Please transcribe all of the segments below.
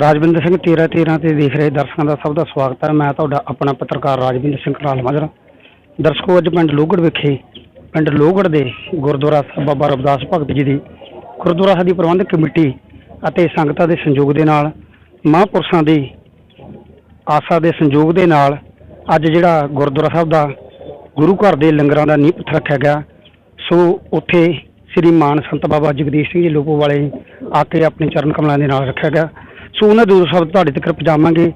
ਰਾਜਵਿੰਦਰ ਸਿੰਘ 13 13 ਤੇ ਦੇਖ ਰਹੇ ਦਰਸ਼ਕਾਂ ਦਾ ਸਭ ਦਾ ਸਵਾਗਤ ਹੈ। ਮੈਂ ਤੁਹਾਡਾ ਆਪਣਾ ਪੱਤਰਕਾਰ ਰਾਜਵਿੰਦਰ ਸਿੰਘ ਕਲਾਲ ਮਾਜਰਾ। ਦਰਸ਼ਕੋ, ਅੱਜ ਪਿੰਡ ਲੋਹਗੜ੍ਹ ਵਿਖੇ, ਪਿੰਡ ਲੋਹਗੜ੍ਹ ਦੇ ਗੁਰਦੁਆਰਾ ਸਾਹਿਬ ਬਾਬਾ ਰਵਿਦਾਸ ਭਗਤ ਜੀ ਦੀ ਗੁਰਦੁਆਰਾ ਸਾਹਿਬ ਦੀ ਪ੍ਰਬੰਧਕ ਕਮੇਟੀ ਅਤੇ ਸੰਗਤਾਂ ਦੇ ਸੰਯੋਗ ਦੇ ਨਾਲ, ਮਹਾਂਪੁਰਸ਼ਾਂ ਦੀ ਆਸਾ ਦੇ ਸੰਯੋਗ ਦੇ ਨਾਲ, ਅੱਜ ਜਿਹੜਾ ਗੁਰਦੁਆਰਾ ਸਾਹਿਬ ਦਾ ਗੁਰੂ ਘਰ ਦੇ ਲੰਗਰਾਂ ਦਾ ਨੀਂਹ ਪੱਥਰ ਰੱਖਿਆ ਗਿਆ। ਸੋ ਉੱਥੇ ਸ੍ਰੀ ਮਾਨ ਸੰਤ ਬਾਬਾ ਜਗਦੀਸ਼ ਸਿੰਘ ਜੀ ਲੋਪੋ ਵਾਲੇ ਆ ਕੇ ਆਪਣੇ ਚਰਨ ਕਮਲਾਂ ਦੇ ਨਾਲ ਰੱਖਿਆ ਗਿਆ। ਸੋ ਉਹਨਾਂ ਦੂਰ ਸ਼ਬਦ ਤੁਹਾਡੇ ਤੱਕ ਪਹੁੰਚਾਵਾਂਗੇ।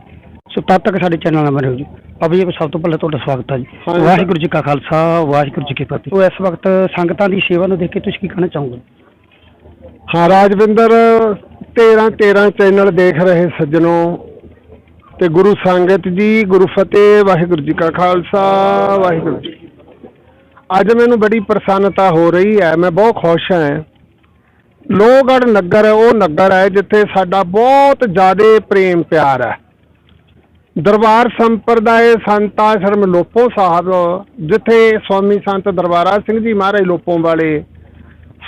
ਸੋ ਤਦ ਤੱਕ ਸਾਡੇ ਚੈਨਲ ਨਾਲ ਬਣੇ ਰਹੋ ਜੀ। ਬਾਬਾ ਜੀ ਸਭ ਤੋਂ ਪਹਿਲਾਂ ਤੁਹਾਡਾ ਸਵਾਗਤ ਹੈ ਜੀ। ਵਾਹਿਗੁਰੂ ਜੀ ਕਾ ਖਾਲਸਾ ਵਾਹਿਗੁਰੂ ਜੀ ਕੀ ਫਤਿਹ। ਸੋ ਇਸ ਵਕਤ ਸੰਗਤਾਂ ਦੀ ਸੇਵਾ ਨੂੰ ਦੇਖ ਕੇ ਤੁਸੀਂ ਕੀ ਕਹਿਣਾ ਚਾਹੋਗੇ? ਹਾਂ ਰਾਜਵਿੰਦਰ 13 13 ਚੈਨਲ ਦੇਖ ਰਹੇ ਸੱਜਣੋ ਤੇ ਗੁਰੂ ਸੰਗਤ ਜੀ ਗੁਰੂ ਫਤਿਹ ਵਾਹਿਗੁਰੂ ਜੀ ਕਾ ਖਾਲਸਾ ਵਾਹਿਗੁਰੂ ਜੀ ਅੱਜ ਮੈਨੂੰ ਬੜੀ ਪ੍ਰਸੰਨਤਾ ਹੋ ਰਹੀ ਹੈ ਮੈਂ ਬਹੁਤ ਖੁਸ਼ ਹਾਂ। ਲੋਹਗੜ੍ਹ ਨਗਰ, ਉਹ ਨਗਰ ਹੈ ਜਿੱਥੇ ਸਾਡਾ ਬਹੁਤ ਜ਼ਿਆਦਾ ਪ੍ਰੇਮ ਪਿਆਰ ਹੈ। ਦਰਬਾਰ ਸੰਪਰਦਾਇ ਸੰਤ ਆਸ਼ਰਮ ਲੋਪੋ ਸਾਹਿਬ, ਜਿੱਥੇ ਸਵਾਮੀ ਸੰਤ ਦਰਬਾਰਾ ਸਿੰਘ ਜੀ ਮਹਾਰਾਜ ਲੋਪੋ ਵਾਲੇ,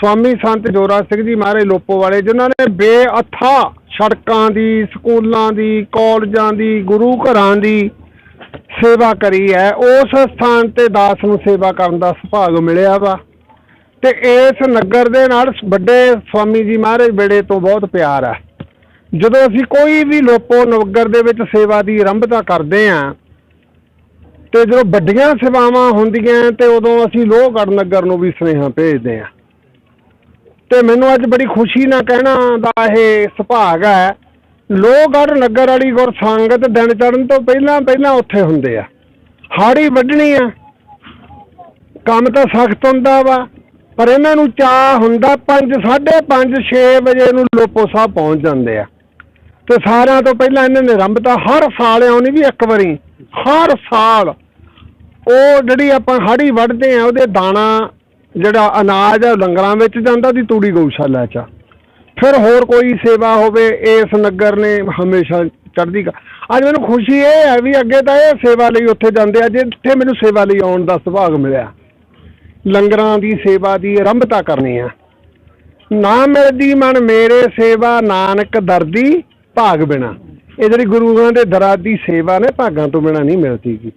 ਸਵਾਮੀ ਸੰਤ ਜੋਰਾ ਸਿੰਘ ਜੀ ਮਹਾਰਾਜ ਲੋਪੋ ਵਾਲੇ, ਜਿਨ੍ਹਾਂ ਨੇ ਬੇਅਥਾ ਸੜਕਾਂ ਦੀ, ਸਕੂਲਾਂ ਦੀ, ਕਾਲਜਾਂ ਦੀ, ਗੁਰੂ ਘਰਾਂ ਦੀ ਸੇਵਾ ਕਰੀ ਹੈ। ਉਸ ਸਥਾਨ ਤੇ ਦਾਸ ਨੂੰ ਸੇਵਾ ਕਰਨ ਦਾ ਸੁਭਾਗ ਮਿਲਿਆ ਵਾ। ਤੇ ਇਸ ਨਗਰ ਦੇ ਨਾਲ ਵੱਡੇ ਸਵਾਮੀ ਜੀ ਮਹਾਰਾਜ ਬੇੜੇ ਤੋਂ ਬਹੁਤ ਪਿਆਰ ਆ ਜਦੋਂ ਅਸੀਂ ਕੋਈ ਵੀ ਲੋਪੋ ਨਗਰ ਦੇ ਵਿੱਚ ਸੇਵਾ ਦੀ ਆਰੰਭਤਾ ਕਰਦੇ ਆਂ ਤੇ ਜਦੋਂ ਵੱਡੀਆਂ ਸੇਵਾਵਾਂ ਹੁੰਦੀਆਂ ਤੇ ਉਦੋਂ ਅਸੀਂ ਲੋਹਗੜ੍ਹ ਨਗਰ ਨੂੰ ਵੀ ਸੁਨੇਹਾ ਭੇਜਦੇ ਆਂ ਤੇ ਮੈਨੂੰ ਅੱਜ ਬੜੀ ਖੁਸ਼ੀ ਨਾਲ ਕਹਿਣਾ ਦਾ ਇਹ ਸੁਭਾਗ ਹੈ, ਲੋਹਗੜ੍ਹ ਨਗਰ ਵਾਲੀ ਗੁਰਸੰਗਤ ਦਿਨ ਚੜਨ ਤੋਂ ਪਹਿਲਾਂ ਪਹਿਲਾਂ ਉੱਥੇ ਹੁੰਦੇ ਆ। ਹਾੜੀ ਵੱਢਣੀ ਆ। ਕੰਮ ਤਾਂ ਸਖਤ ਹੁੰਦਾ ਵਾ। ਪਰ ਇਹਨਾਂ ਨੂੰ ਚਾਹ ਹੁੰਦਾ 5 5:30 6 ਵਜੇ ਨੂੰ ਲੋਪੋ ਸਾਹਿਬ ਪਹੁੰਚ ਜਾਂਦੇ ਆ। ਤੇ ਸਾਰਿਆਂ ਤੋਂ ਪਹਿਲਾਂ ਇਹਨਾਂ ਨੇ ਰੰਭਤਾ ਹਰ ਸਾਲ ਆਉਣੀ ਵੀ ਇੱਕ ਵਾਰੀ, ਹਰ ਸਾਲ। ਉਹ ਜਿਹੜੀ ਆਪਾਂ ਹਾੜੀ ਵੱਢਦੇ ਆ, ਉਹਦੇ ਦਾਣਾ ਜਿਹੜਾ ਅਨਾਜ ਆ ਲੰਗਰਾਂ ਵਿੱਚ ਜਾਂਦਾ ਦੀ ਤੂੜੀ ਗਊਸ਼ਾਲਾ ਚ ਫਿਰ ਹੋਰ ਕੋਈ ਸੇਵਾ ਹੋਵੇ, ਇਸ ਨਗਰ ਨੇ ਹਮੇਸ਼ਾ ਚੜ੍ਹਦੀ ਕਲਾ। ਅੱਜ ਮੈਨੂੰ ਖੁਸ਼ੀ ਇਹ ਹੈ ਵੀ ਅੱਗੇ ਤਾਂ ਇਹ ਸੇਵਾ ਲਈ ਉੱਥੇ ਜਾਂਦੇ ਆ, ਜਿੱਥੇ ਮੈਨੂੰ ਸੇਵਾ ਲਈ ਆਉਣ ਦਾ ਸੁਭਾਗ ਮਿਲਿਆ। ਲੰਗਰਾਂ ਦੀ ਸੇਵਾ ਦੀ ਆਰੰਭਤਾ ਕਰਨੀ ਆ। ਨਾ ਮਿਲਦੀ ਮਨ ਮੇਰੇ ਸੇਵਾ, ਨਾਨਕ ਦਰਦੀ ਭਾਗ ਬਿਨਾ। ਇਹ ਜਿਹੜੀ ਗੁਰੂਆਂ ਦੇ ਦਰਾਂ ਦੀ ਸੇਵਾ ਨੇ, ਭਾਗਾਂ ਤੋਂ ਬਿਨਾ ਨਹੀਂ ਮਿਲਦੀ ਗੀ।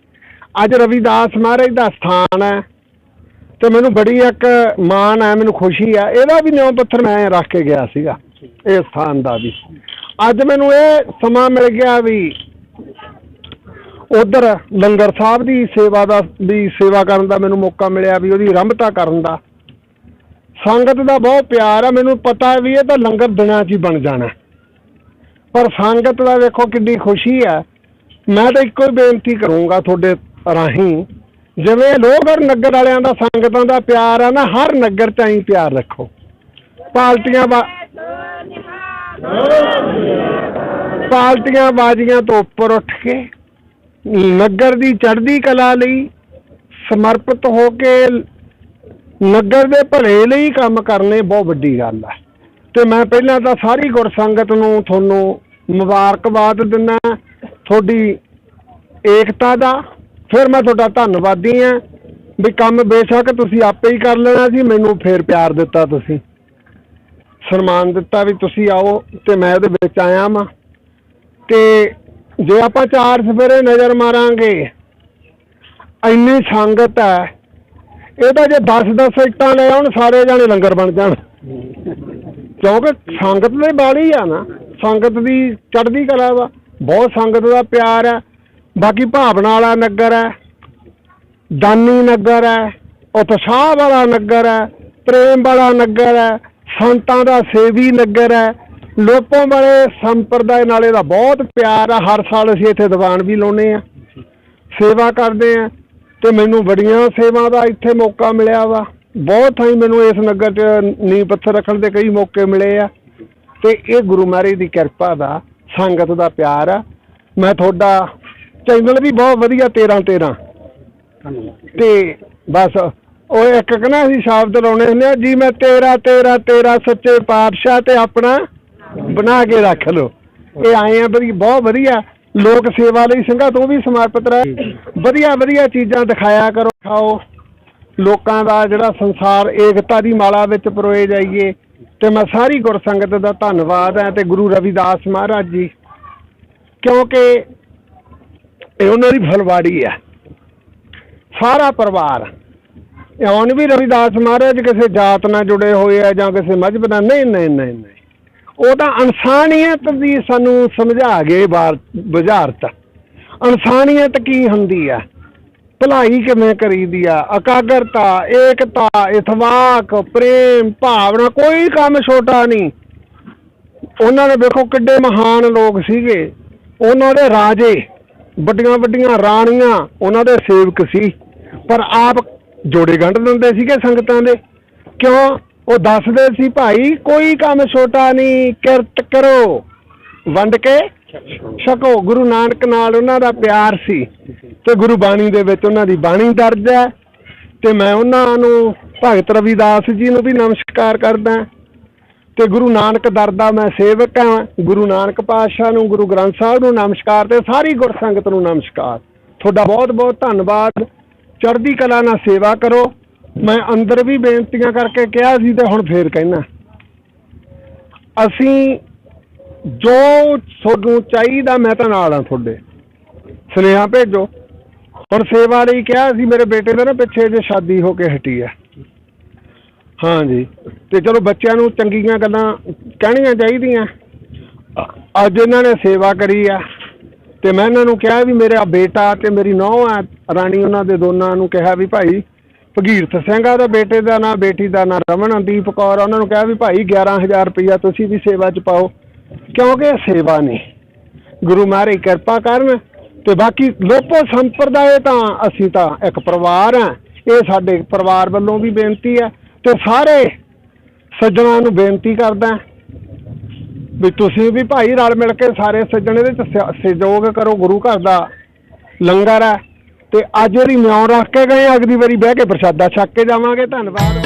ਅੱਜ ਰਵਿਦਾਸ ਮਹਾਰਾਜ ਦਾ ਸਥਾਨ ਹੈ ਤੇ ਮੈਨੂੰ ਬੜੀ ਇੱਕ ਮਾਣ ਹੈ, ਮੈਨੂੰ ਖੁਸ਼ੀ ਹੈ। ਇਹਦਾ ਵੀ ਨਿਉ ਪੱਥਰ ਮੈਂ ਰੱਖ ਕੇ ਗਿਆ ਸੀਗਾ, ਇਹ ਸਥਾਨ ਦਾ ਵੀ। ਅੱਜ ਮੈਨੂੰ ਇਹ ਸਮਾਂ ਮਿਲ ਗਿਆ ਵੀ ਉਧਰ ਲੰਗਰ ਸਾਹਿਬ ਦੀ ਸੇਵਾ ਦਾ ਵੀ ਸੇਵਾ ਕਰਨ ਦਾ ਮੈਨੂੰ ਮੌਕਾ ਮਿਲਿਆ ਵੀ ਉਹਦੀ ਆਰੰਭਤਾ ਕਰਨ ਦਾ। ਸੰਗਤ ਦਾ ਬਹੁਤ ਪਿਆਰ ਆ, ਮੈਨੂੰ ਪਤਾ ਵੀ ਇਹ ਤਾਂ ਲੰਗਰ ਦਿਨਾਂ 'ਚ ਹੀ ਬਣ ਜਾਣਾ। ਪਰ ਸੰਗਤ ਦਾ ਵੇਖੋ ਕਿੰਨੀ ਖੁਸ਼ੀ ਹੈ ਮੈਂ ਤਾਂ ਇੱਕੋ ਹੀ ਬੇਨਤੀ ਕਰੂੰਗਾ ਤੁਹਾਡੇ ਰਾਹੀਂ, ਜਿਵੇਂ ਲੋਹਗੜ੍ਹ ਨਗਰ ਵਾਲਿਆਂ ਦਾ, ਸੰਗਤਾਂ ਦਾ ਪਿਆਰ ਆ ਨਾ, ਹਰ ਨਗਰ 'ਚ ਹੀ ਪਿਆਰ ਰੱਖੋ। ਪਾਲਟੀਆਂ ਬਾ ਬਾਜ਼ੀਆਂ ਤੋਂ ਉੱਪਰ ਉੱਠ ਕੇ ਨਗਰ ਦੀ ਚੜ੍ਹਦੀ ਕਲਾ ਲਈ ਸਮਰਪਿਤ ਹੋ ਕੇ ਨਗਰ ਦੇ ਭਲੇ ਲਈ ਕੰਮ ਕਰਨੇ ਬਹੁਤ ਵੱਡੀ ਗੱਲ ਹੈ। ਤੇ ਮੈਂ ਪਹਿਲਾਂ ਤਾਂ ਸਾਰੀ ਗੁਰਸੰਗਤ ਨੂੰ ਤੁਹਾਨੂੰ ਮੁਬਾਰਕਬਾਦ ਦਿੰਦਾ ਤੁਹਾਡੀ ਏਕਤਾ ਦਾ ਫਿਰ ਮੈਂ ਤੁਹਾਡਾ ਧੰਨਵਾਦੀ ਹਾਂ ਵੀ ਕੰਮ ਬੇਸ਼ੱਕ ਤੁਸੀਂ ਆਪੇ ਹੀ ਕਰ ਲੈਣਾ ਸੀ ਮੈਨੂੰ ਫੇਰ ਪਿਆਰ ਦਿੱਤਾ ਤੁਸੀਂ। ਸਨਮਾਨ ਦਿੱਤਾ ਵੀ ਤੁਸੀਂ ਆਓ ਤੇ ਮੈਂ ਉਹਦੇ ਵਿੱਚ ਆਇਆ ਵਾਂ। ਤੇ ਜੇ ਆਪਾਂ ਚਾਰ ਸਵੇਰੇ ਨਜ਼ਰ ਮਾਰਾਂਗੇ, ਇੰਨੀ ਸੰਗਤ ਹੈ ਇਹਦਾ ਜੇ 10-10 ਇੱਟਾਂ ਲੈ ਆਉਣ, ਸਾਰੇ ਜਾਣੇ ਲੰਗਰ ਬਣ ਜਾਣ। ਕਿਉਂਕਿ ਸੰਗਤ ਦੇ ਬਾਲੀ ਆ ਨਾ, ਸੰਗਤ ਦੀ ਚੜ੍ਹਦੀ ਕਲਾ ਵਾ, ਬਹੁਤ ਸੰਗਤ ਦਾ ਪਿਆਰ ਹੈ। ਬਾਕੀ ਭਾਵਨਾ ਵਾਲਾ ਨਗਰ ਹੈ, ਦਾਨੀ ਨਗਰ ਹੈ, ਉਤਸ਼ਾਹ ਵਾਲਾ ਨਗਰ ਹੈ, ਪ੍ਰੇਮ ਵਾਲਾ ਨਗਰ ਹੈ, ਸੰਤਾਂ ਦਾ ਸੇਵੀ ਨਗਰ ਹੈ ਲੋਕਾਂ ਵਾਲੇ ਸੰਪਰਦਾਇ ਨਾਲੇ ਦਾ ਬਹੁਤ ਪਿਆਰ ਆ। ਹਰ ਸਾਲ ਅਸੀਂ ਇੱਥੇ ਦੀਵਾਨ ਵੀ ਲਾਉਨੇ ਆ ਸੇਵਾ ਕਰਦੇ ਆ ਤੇ ਮੈਨੂੰ ਬੜੀਆਂ ਸੇਵਾ ਦਾ ਇੱਥੇ ਮੌਕਾ ਮਿਲਿਆ ਵਾ। ਬਹੁਤ ਥਾਈਂ ਮੈਨੂੰ ਇਸ ਨਗਰ 'ਚ ਨੀਂਹ ਪੱਥਰ ਰੱਖਣ ਦੇ ਕਈ ਮੌਕੇ ਮਿਲੇ ਆ। ਤੇ ਇਹ ਗੁਰੂ ਮਹਾਰਾਜ ਦੀ ਕਿਰਪਾ ਦਾ ਸੰਗਤ ਦਾ ਪਿਆਰ ਆ। ਮੈਂ ਤੁਹਾਡਾ ਚੈਨਲ ਵੀ ਬਹੁਤ ਵਧੀਆ 13 13 ਧੰਨਵਾਦ। ਤੇ ਬਸ ਉਹ ਇੱਕ ਕਹਿੰਦਾ ਅਸੀਂ ਸ਼ਬਦ ਲਾਉਣੇ ਹੁੰਦੇ ਆ ਜੀ ਮੈਂ ਤੇਰਾ ਤੇਰਾ ਤੇਰਾ ਸੱਚੇ ਪਾਤਸ਼ਾਹ ਤੇ ਆਪਣਾ ਬਣਾ ਕੇ ਰੱਖ ਲਓ। ਇਹ ਆਏ ਆ ਬੜੀ, ਬਹੁਤ ਵਧੀਆ। ਲੋਕ ਸੇਵਾ ਲਈ ਸਿੰਘਾਂ ਤੋਂ ਵੀ ਸਮਰਪਿਤ ਰਹਿ। ਵਧੀਆ ਵਧੀਆ ਚੀਜ਼ਾਂ ਦਿਖਾਇਆ ਕਰੋ, ਖਾਓ। ਲੋਕਾਂ ਦਾ ਜਿਹੜਾ ਸੰਸਾਰ ਏਕਤਾ ਦੀ ਮਾਲਾ ਵਿੱਚ ਪਰੋਏ ਜਾਈਏ। ਤੇ ਮੈਂ ਸਾਰੀ ਗੁਰਸੰਗਤ ਦਾ ਧੰਨਵਾਦ ਹੈ ਤੇ ਗੁਰੂ ਰਵਿਦਾਸ ਮਹਾਰਾਜ ਜੀ। ਕਿਉਂਕਿ ਇਹ ਉਹਨਾਂ ਦੀ ਫਲਵਾੜੀ ਹੈ ਸਾਰਾ ਪਰਿਵਾਰ। ਹੁਣ ਵੀ ਰਵਿਦਾਸ ਮਹਾਰਾਜ ਕਿਸੇ ਜਾਤ ਨਾਲ ਜੁੜੇ ਹੋਏ ਆ ਜਾਂ ਕਿਸੇ ਮਜ਼ਹਬ ਨਾਲ। ਨਹੀਂ ਨਹੀਂ ਨਹੀਂ ਨਹੀਂ। ਉਹ ਤਾਂ ਇਨਸਾਨੀਅਤ ਦੀ ਸਾਨੂੰ ਸਮਝਾ ਗਏ ਬਾਰ ਬੁਝਾਰਤ ਇਨਸਾਨੀਅਤ ਕੀ ਹੁੰਦੀ ਆ? ਭਲਾਈ ਕਿਵੇਂ ਕਰੀਦੀ ਆ? ਇਕਾਗਰਤਾ, ਏਕਤਾ, ਇਤਵਾਕ, ਪ੍ਰੇਮ, ਭਾਵਨਾ, ਕੋਈ ਕੰਮ ਛੋਟਾ ਨਹੀਂ। ਉਹਨਾਂ ਨੇ ਵੇਖੋ ਕਿੱਡੇ ਮਹਾਨ ਲੋਕ ਸੀਗੇ। ਉਹਨਾਂ ਦੇ ਰਾਜੇ, ਵੱਡੀਆਂ ਵੱਡੀਆਂ ਰਾਣੀਆਂ, ਉਹਨਾਂ ਦੇ ਸੇਵਕ ਸੀ। ਪਰ ਆਪ ਜੋੜੇ ਗੰਢ ਦਿੰਦੇ ਸੀਗੇ ਸੰਗਤਾਂ ਦੇ। ਕਿਉਂ? ਉਹ ਦੱਸਦੇ ਸੀ ਭਾਈ, ਕੋਈ ਕੰਮ ਛੋਟਾ ਨਹੀਂ ਕਿਰਤ ਕਰੋ। ਵੰਡ ਕੇ ਛਕੋ। ਗੁਰੂ ਨਾਨਕ ਨਾਲ ਉਹਨਾਂ ਦਾ ਪਿਆਰ ਸੀ ਤੇ ਗੁਰੂ ਬਾਣੀ ਦੇ ਵਿੱਚ ਉਹਨਾਂ ਦੀ ਬਾਣੀ ਦਰਜ ਹੈ ਤੇ ਮੈਂ ਉਹਨਾਂ ਨੂੰ ਭਗਤ ਰਵਿਦਾਸ ਜੀ ਨੂੰ ਵੀ ਨਮਸਕਾਰ ਕਰਦਾ ਤੇ ਗੁਰੂ ਨਾਨਕ ਦਰ ਦਾ ਮੈਂ ਸੇਵਕ ਹਾਂ। ਗੁਰੂ ਨਾਨਕ ਪਾਤਸ਼ਾਹ ਨੂੰ, ਗੁਰੂ ਗ੍ਰੰਥ ਸਾਹਿਬ ਨੂੰ ਨਮਸਕਾਰ ਤੇ ਸਾਰੀ ਗੁਰਸੰਗਤ ਨੂੰ ਨਮਸਕਾਰ। ਤੁਹਾਡਾ ਬਹੁਤ ਬਹੁਤ ਧੰਨਵਾਦ। ਚੜ੍ਹਦੀ ਕਲਾ ਨਾਲ ਸੇਵਾ ਕਰੋ। ਮੈਂ ਅੰਦਰ ਵੀ ਬੇਨਤੀਆਂ ਕਰਕੇ ਕਿਹਾ ਸੀ ਤੇ ਹੁਣ ਫੇਰ ਕਹਿਣਾ ਅਸੀਂ ਜੋ ਤੁਹਾਨੂੰ ਚਾਹੀਦਾ ਮੈਂ ਤਾਂ ਨਾਲ ਆ ਤੁਹਾਡੇ। ਸੁਨੇਹਾ ਭੇਜੋ। ਹੁਣ ਸੇਵਾ ਲਈ ਕਿਹਾ ਸੀ ਮੇਰੇ ਬੇਟੇ ਦਾ ਨਾ ਪਿੱਛੇ ਜੇ ਸ਼ਾਦੀ ਹੋ ਕੇ ਹਟੀ ਆ। ਹਾਂਜੀ ਤੇ ਚਲੋ ਬੱਚਿਆਂ ਨੂੰ ਚੰਗੀਆਂ ਗੱਲਾਂ ਕਹਿਣੀਆਂ ਚਾਹੀਦੀਆਂ। ਅੱਜ ਇਹਨਾਂ ਨੇ ਸੇਵਾ ਕਰੀ ਆ। ਤੇ ਮੈਂ ਇਹਨਾਂ ਨੂੰ ਕਿਹਾ ਵੀ ਮੇਰਾ ਬੇਟਾ ਤੇ ਮੇਰੀ ਨੂੰਹ ਆ। ਰਾਣੀ ਉਹਨਾਂ ਦੇ ਦੋਨਾਂ ਨੂੰ ਕਿਹਾ ਵੀ ਭਾਈ ਭਗੀਰਥ ਸਿੰਘ ਆ ਦਾ ਬੇਟੇ ਦਾ ਨਾਂ, ਬੇਟੀ ਦਾ ਨਾਂ ਰਮਨਦੀਪ ਕੌਰ ਉਹਨਾਂ ਨੂੰ ਕਿਹਾ ਵੀ ਭਾਈ 11000 ਰੁਪਇਆ ਤੁਸੀਂ ਵੀ ਸੇਵਾ 'ਚ ਪਾਓ, ਕਿਉਂਕਿ ਇਹ ਸੇਵਾ ਨਹੀਂ ਗੁਰੂ ਮਹਾਰਾਜ ਕਿਰਪਾ ਕਰਨ ਤੇ ਬਾਕੀ ਲੋਪੋ ਸੰਪਰਦਾਇ ਤਾਂ ਅਸੀਂ ਤਾਂ ਇੱਕ ਪਰਿਵਾਰ ਆ ਇਹ ਸਾਡੇ ਪਰਿਵਾਰ ਵੱਲੋਂ ਵੀ ਬੇਨਤੀ ਹੈ ਤੇ ਸਾਰੇ ਸੱਜਣਾਂ ਨੂੰ ਬੇਨਤੀ ਕਰਦਾ ਵੀ ਤੁਸੀਂ ਵੀ ਭਾਈ ਰਲ ਮਿਲ ਕੇ ਸਾਰੇ ਸੱਜਣ ਇਹਦੇ ਚ ਸਹਿਯੋਗ ਕਰੋ। ਗੁਰੂ ਘਰ ਦਾ ਲੰਗਰ ਹੈ। ਤੇ ਅੱਜ ਉਹਦੀ ਨਿਉ ਰੱਖ ਕੇ ਗਏ, ਅਗਲੀ ਵਾਰੀ ਬਹਿ ਕੇ ਪ੍ਰਸ਼ਾਦਾ ਛਕ ਕੇ ਜਾਵਾਂਗੇ, ਧੰਨਵਾਦ।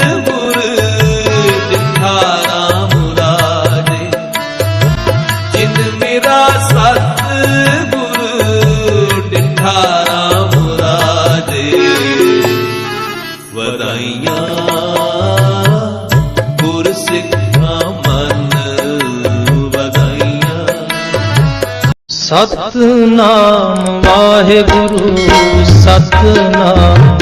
ਵਧਾਈਆਂ। ਗੁਰ ਸਿੱਖਾਂ ਮਨ ਵਧਾਈਆਂ। ਸਤਨਾਮ ਵਾਹਿਗੁਰੂ ਸਤਨਾਮ